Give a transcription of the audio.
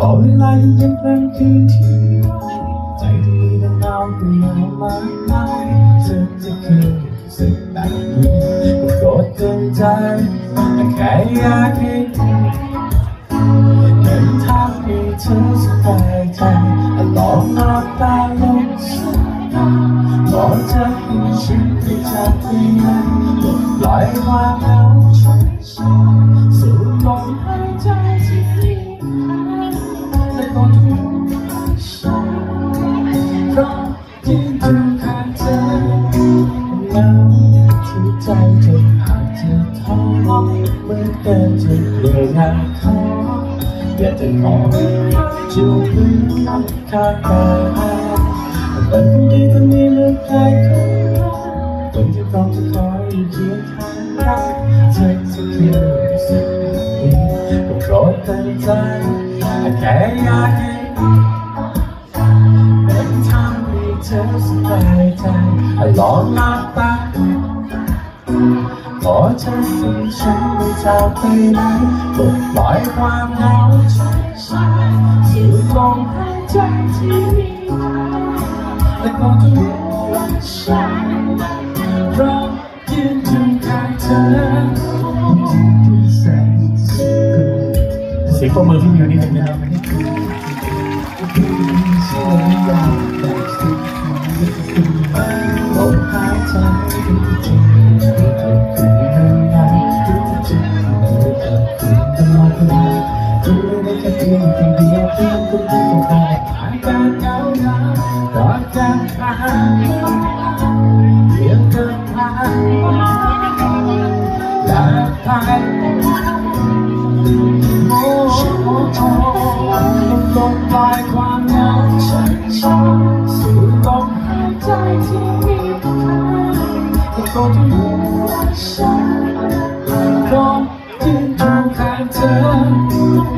พอเวลายังเป็นกลงคืนที่ใจที่ดังหนาวก็ยาวมากมายเธอจะเคยสึกแบบนี้ก็โกรธเกินใจแค่อยากให้เธอเดินทางให้เธอสบายใจลองหลับตาลงสักตาขอจะให้ฉันได้จากที่นั้นปล่อยความเหงาฉันฉันสู เหงาที่ใจจนอาจจะท้อเมื่อเกินจะเหนื่อยอยากขออยากจะขอจูบมือข้างกายแต่คนดีคนนี้เลือกใครคนคนที่พร้อมจะคอยอยู่เคียงข้างเราเธอจะเคียงสึกดีก็โปรดเตือนใจแค่อยากให้เป็นทางให้เธอสบายใจ ให้ลองหลับตาขอเธอให้ฉันไม่จากไปไหนปลดปล่อยความเหงาฉันฉันสูดลมหายใจที่มีและก็จะรู้ว่าฉันพราะยืนอยู่ข้างเธอเสียงปรบมือพี่มิวนิดนึงนะครับ ลอดเวลาดูได้แค่เพียงคนเดียวเพียงคนเดียวก็ผ่านการเหงาหนาวรอจากผ่านเพียงเกินผ่านและผ่านโอ้โอ้โอ้ลมปลายความเหงาฉันฉันสูดลมหายใจที่มีค่า แต่ก็จะรู้ว่าฉันพร้อมยืนอยู่ข้างเธอ